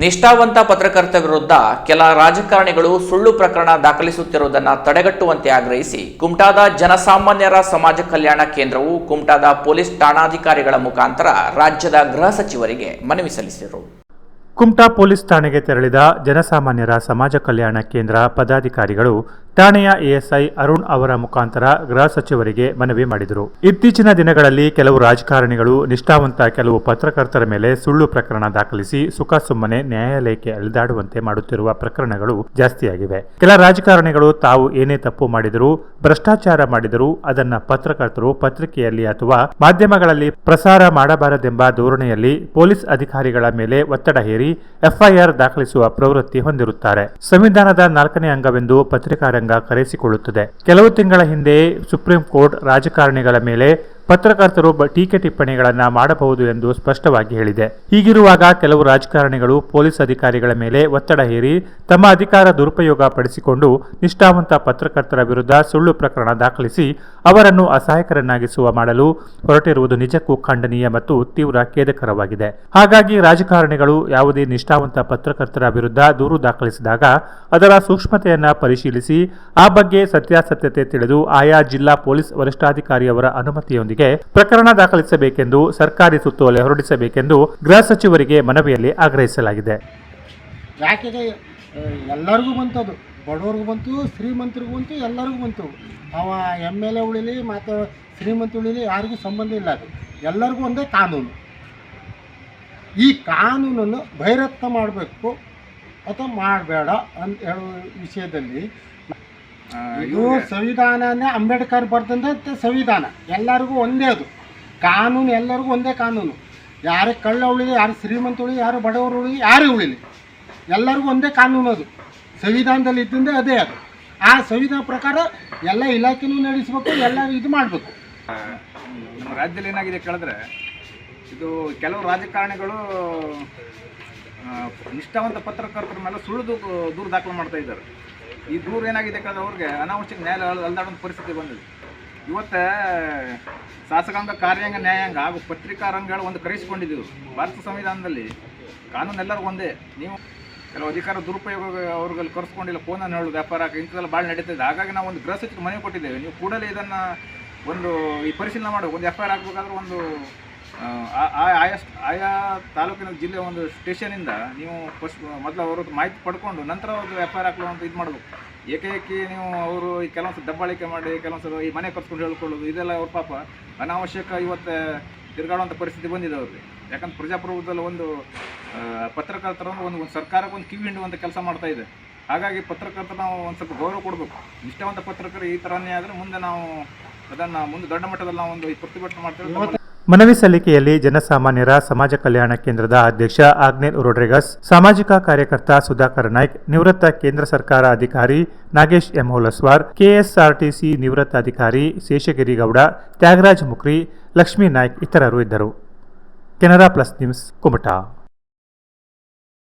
ನಿಷ್ಠಾವಂತ ಪತ್ರಕರ್ತ ವಿರುದ್ಧ ಕೆಲ ರಾಜಕಾರಣಿಗಳು ಸುಳ್ಳು ಪ್ರಕರಣ ದಾಖಲಿಸುತ್ತಿರುವುದನ್ನು ತಡೆಗಟ್ಟುವಂತೆ ಆಗ್ರಹಿಸಿ ಕುಮಟಾದ ಜನಸಾಮಾನ್ಯರ ಸಮಾಜ ಕಲ್ಯಾಣ ಕೇಂದ್ರವು ಕುಮಟಾದ ಪೊಲೀಸ್ ಠಾಣಾಧಿಕಾರಿಗಳ ಮುಖಾಂತರ ರಾಜ್ಯದ ಗೃಹ ಸಚಿವರಿಗೆ ಮನವಿ ಸಲ್ಲಿಸಿದರು. ಕುಮಟಾ ಪೊಲೀಸ್ ಠಾಣೆಗೆ ತೆರಳಿದ ಜನಸಾಮಾನ್ಯರ ಸಮಾಜ ಕಲ್ಯಾಣ ಕೇಂದ್ರ ಪದಾಧಿಕಾರಿಗಳು ಠಾಣೆಯ ಎಎಸ್ಐ ಅರುಣ್ ಅವರ ಮುಖಾಂತರ ಗೃಹ ಸಚಿವರಿಗೆ ಮನವಿ ಮಾಡಿದರು. ಇತ್ತೀಚಿನ ದಿನಗಳಲ್ಲಿ ಕೆಲವು ರಾಜಕಾರಣಿಗಳು ನಿಷ್ಠಾವಂತ ಕೆಲವು ಪತ್ರಕರ್ತರ ಮೇಲೆ ಸುಳ್ಳು ಪ್ರಕರಣ ದಾಖಲಿಸಿ ಸುಖ ಸುಮ್ಮನೆ ನ್ಯಾಯಾಲಯಕ್ಕೆ ಅಲೆದಾಡುವಂತೆ ಮಾಡುತ್ತಿರುವ ಪ್ರಕರಣಗಳು ಜಾಸ್ತಿಯಾಗಿವೆ. ಕೆಲ ರಾಜಕಾರಣಿಗಳು ತಾವು ಏನೇ ತಪ್ಪು ಮಾಡಿದರೂ, ಭ್ರಷ್ಟಾಚಾರ ಮಾಡಿದರೂ ಅದನ್ನ ಪತ್ರಕರ್ತರು ಪತ್ರಿಕೆಯಲ್ಲಿ ಅಥವಾ ಮಾಧ್ಯಮಗಳಲ್ಲಿ ಪ್ರಸಾರ ಮಾಡಬಾರದೆಂಬ ಧೋರಣೆಯಲ್ಲಿ ಪೊಲೀಸ್ ಅಧಿಕಾರಿಗಳ ಮೇಲೆ ಒತ್ತಡ ಹೇರಿ, ಎಫ್ಐಆರ್ ದಾಖಲಿಸುವ ಪ್ರವೃತ್ತಿ ಹೊಂದಿರುತ್ತಾರೆ. ಸಂವಿಧಾನದ ನಾಲ್ಕನೇ ಅಂಗವೆಂದು ಪತ್ರಿಕಾರಂಗ ಕರೆಸಿಕೊಳ್ಳುತ್ತದೆ. ಕೆಲವು ತಿಂಗಳ ಹಿಂದೆ ಸುಪ್ರೀಂ ಕೋರ್ಟ್ ರಾಜಕಾರಣಿಗಳ ಮೇಲೆ ಪತ್ರಕರ್ತರು ಟೀಕೆ ಟಿಪ್ಪಣಿಗಳನ್ನು ಮಾಡಬಹುದು ಎಂದು ಸ್ಪಷ್ಟವಾಗಿ ಹೇಳಿದೆ. ಹೀಗಿರುವಾಗ ಕೆಲವು ರಾಜಕಾರಣಿಗಳು, ಪೊಲೀಸ್ ಅಧಿಕಾರಿಗಳ ಮೇಲೆ ಒತ್ತಡ ಹೇರಿ, ತಮ್ಮ ಅಧಿಕಾರ ದುರುಪಯೋಗ ಪಡಿಸಿಕೊಂಡು ನಿಷ್ಠಾವಂತ ಪತ್ರಕರ್ತರ ವಿರುದ್ಧ ಸುಳ್ಳು ಪ್ರಕರಣ ದಾಖಲಿಸಿ ಅವರನ್ನು ಅಸಹಾಯಕರನ್ನಾಗಿಸುವ ಮಾಡಲು ಹೊರಟಿರುವುದು ನಿಜಕ್ಕೂ ಖಂಡನೀಯ ಮತ್ತು ತೀವ್ರ ಖೇದಕರವಾಗಿದೆ. ಹಾಗಾಗಿ ರಾಜಕಾರಣಿಗಳು ಯಾವುದೇ ನಿಷ್ಠಾವಂತ ಪತ್ರಕರ್ತರ ವಿರುದ್ಧ ದೂರು ದಾಖಲಿಸಿದಾಗ ಅದರ ಸೂಕ್ಷ್ಮತೆಯನ್ನು ಪರಿಶೀಲಿಸಿ, ಆ ಬಗ್ಗೆ ಸತ್ಯಾಸತ್ಯತೆ ತಿಳಿದು ಆಯಾ ಜಿಲ್ಲಾ ಪೊಲೀಸ್ ವರಿಷ್ಠಾಧಿಕಾರಿಯವರ ಅನುಮತಿಯೊಂದಿಗೆ ಪ್ರಕರಣ ದಾಖಲಿಸಬೇಕೆಂದು ಸರ್ಕಾರಿ ಸುತ್ತೋಲೆ ಹೊರಡಿಸಬೇಕೆಂದು ಗೃಹ ಸಚಿವರಿಗೆ ಮನವಿಯಲ್ಲಿ ಆಗ್ರಹಿಸಲಾಗಿದೆ. ಯಾಕೆಗೆ ಎಲ್ಲರಿಗೂ ಬಂತದು. ಬಡವ್ರಿಗೂ ಬಂತು, ಶ್ರೀಮಂತರಿಗೂ ಬಂತು, ಎಲ್ಲರಿಗೂ ಬಂತು. ಅವ ಎಂ ಎಲ್ ಎ ಉಳಿಲಿ, ಮತ್ತು ಶ್ರೀಮಂತ ಉಳಿಲಿ, ಯಾರಿಗೂ ಸಂಬಂಧ ಇಲ್ಲ ಅದು. ಎಲ್ಲರಿಗೂ ಒಂದೇ ಕಾನೂನು. ಈ ಕಾನೂನನ್ನು ಬಹಿರತ್ನ ಮಾಡಬೇಕು ಅಥವಾ ಮಾಡಬೇಡ ಅಂತ ಹೇಳೋ ವಿಷಯದಲ್ಲಿ ಇದು ಸಂವಿಧಾನನೇ ಅಂಬೇಡ್ಕರ್ ಬರೆದಂಥ ಸಂವಿಧಾನ. ಎಲ್ಲರಿಗೂ ಒಂದೇ ಅದು. ಕಾನೂನು ಎಲ್ಲರಿಗೂ ಒಂದೇ ಕಾನೂನು. ಯಾರೇ ಕಳ್ಳ ಉಳಿಲಿ ಯಾರು ಶ್ರೀಮಂತ ಉಳಿ ಯಾರು ಬಡವರು ಉಳಿ ಯಾರೇ ಉಳಿಲಿ. ಎಲ್ಲರಿಗೂ ಒಂದೇ ಕಾನೂನು ಅದು. ಸಂವಿಧಾನದಲ್ಲಿ ಇದ್ದಂತೆ ಅದೇ ಅದು. ಆ ಸಂವಿಧಾನ ಪ್ರಕಾರ ಎಲ್ಲ ಇಲಾಖೆನೂ ನಡೆಸಬೇಕು ಎಲ್ಲ ಇದು ಮಾಡಬೇಕು. ನಮ್ಮ ರಾಜ್ಯದಲ್ಲಿ ಏನಾಗಿದೆ ಕೇಳಿದ್ರೆ ಇದು ಕೆಲವು ರಾಜಕಾರಣಿಗಳು ನಿಷ್ಠಾವಂತ ಪತ್ರಕರ್ತರ ಮೇಲೆ ಸುಳ್ಳು ದೂರು ದಾಖಲು ಮಾಡ್ತಾ ಇದ್ದಾರೆ. ಈ ದೂರ ಏನಾಗಿದೆ ಕಳೆದ್ರೆ ಅವ್ರಿಗೆ? ಅನಾವಶ್ಯಕ ನ್ಯಾಯ ಅಲ್ದಾಡೋ ಪರಿಸ್ಥಿತಿ ಬಂದಿದೆ. ಇವತ್ತು ಶಾಸಕಾಂಗ, ಕಾರ್ಯಾಂಗ, ನ್ಯಾಯಾಂಗ ಹಾಗೂ ಪತ್ರಿಕಾ ರಂಗಗಳು ಒಂದು ಕರೆಸಿಕೊಂಡಿದ್ದೀವಿ ಭಾರತ ಸಂವಿಧಾನದಲ್ಲಿ ಕಾನೂನು ಎಲ್ಲರಿಗೂ ಒಂದೇ. ನೀವು ಕೆಲವು ಅಧಿಕಾರ ದುರುಪಯೋಗ ಅವ್ರಿಗೆ ಕರೆಸ್ಕೊಂಡಿಲ್ಲ, ಫೋನನ್ನು ಹೇಳೋದು ವ್ಯಾಪಾರ ಇಂಥದ್ದೆಲ್ಲ ಭಾಳ ನಡೀತಿದೆ. ಹಾಗಾಗಿ ನಾವು ಒಂದು ಗೃಹ ಸಚಿವರು ಮನವಿ ಕೊಟ್ಟಿದ್ದೇವೆ. ನೀವು ಕೂಡಲೇ ಇದನ್ನು ಒಂದು ಈ ಪರಿಶೀಲನೆ ಮಾಡಿ ಒಂದು ಎಫ್ ಐ ಆರ್ ಹಾಕ್ಬೇಕಾದ್ರೆ ಒಂದು ಆಯಾ ಆಯಾ ತಾಲೂಕಿನ ಜಿಲ್ಲೆ ಒಂದು ಸ್ಟೇಷನಿಂದ ನೀವು ಫಸ್ಟ್ ಮೊದಲು ಅವ್ರದ್ದು ಮಾಹಿತಿ ಪಡ್ಕೊಂಡು ನಂತರ ಅವ್ರದ್ದು ವ್ಯಾಪಾರ ಹಾಕಲು ಅಂತ ಇದು ಮಾಡಬೇಕು. ಏಕೈಕಿ ನೀವು ಅವರು ಈ ಕೆಲವೊಂದು ದಬ್ಬಾಳಿಕೆ ಮಾಡಿ, ಕೆಲವೊಂದು ಈ ಮನೆ ಕರ್ಸ್ಕೊಂಡು ಹೇಳ್ಕೊಳ್ಳೋದು, ಇದೆಲ್ಲ ಅವ್ರ ಪಾಪ ಅನಾವಶ್ಯಕ ಇವತ್ತು ತಿರುಗಾಡುವಂಥ ಪರಿಸ್ಥಿತಿ ಬಂದಿದೆ ಅವ್ರಿಗೆ. ಯಾಕಂದ್ರೆ ಪ್ರಜಾಪ್ರಭುತ್ವದಲ್ಲಿ ಒಂದು ಪತ್ರಕರ್ತರ ಒಂದು ಒಂದು ಸರ್ಕಾರಕ್ಕೆ ಒಂದು ಕಿವಿ ಹಿಂಡುವಂಥ ಕೆಲಸ ಮಾಡ್ತಾ ಇದೆ. ಹಾಗಾಗಿ ಪತ್ರಕರ್ತರ ನಾವು ಒಂದು ಸ್ವಲ್ಪ ಗೌರವ ಕೊಡಬೇಕು. ನಿಷ್ಠಾವಂತ ಪತ್ರಕರ್ತರು ಈ ಥರನೇ ಆದರೆ ಮುಂದೆ ನಾವು ಅದನ್ನು ಮುಂದೆ ದೊಡ್ಡ ಮಟ್ಟದಲ್ಲಿ ನಾವು ಒಂದು ಪ್ರತಿಭಟನೆ ಮಾಡ್ತೇವೆ ಮನವಿ ಸಲ್ಲಿಕೆಯಲ್ಲಿ ಜನಸಾಮಾನ್ಯರ ಸಮಾಜ ಕಲ್ಯಾಣ ಕೇಂದ್ರದ ಅಧ್ಯಕ್ಷ ಆಗ್ನೇಲ್ ರೊಡ್ರಿಗಸ್, ಸಾಮಾಜಿಕ ಕಾರ್ಯಕರ್ತ ಸುಧಾಕರ್ ನಾಯ್ಕ್, ನಿವೃತ್ತ ಕೇಂದ್ರ ಸರ್ಕಾರ ಅಧಿಕಾರಿ ನಾಗೇಶ್ ಎಂ ಹೋಲಸ್ವಾರ್, ಕೆಎಸ್ಆರ್ಟಿಸಿ ನಿವೃತ್ತ ಅಧಿಕಾರಿ ಶೇಷಗಿರಿಗೌಡ ತ್ಯಾಗರಾಜ್ ಮುಕ್ರಿ, ಲಕ್ಷ್ಮೀ ನಾಯ್ಕ್ ಇತರರು ಇದ್ದರು. Canara plus news Kumta.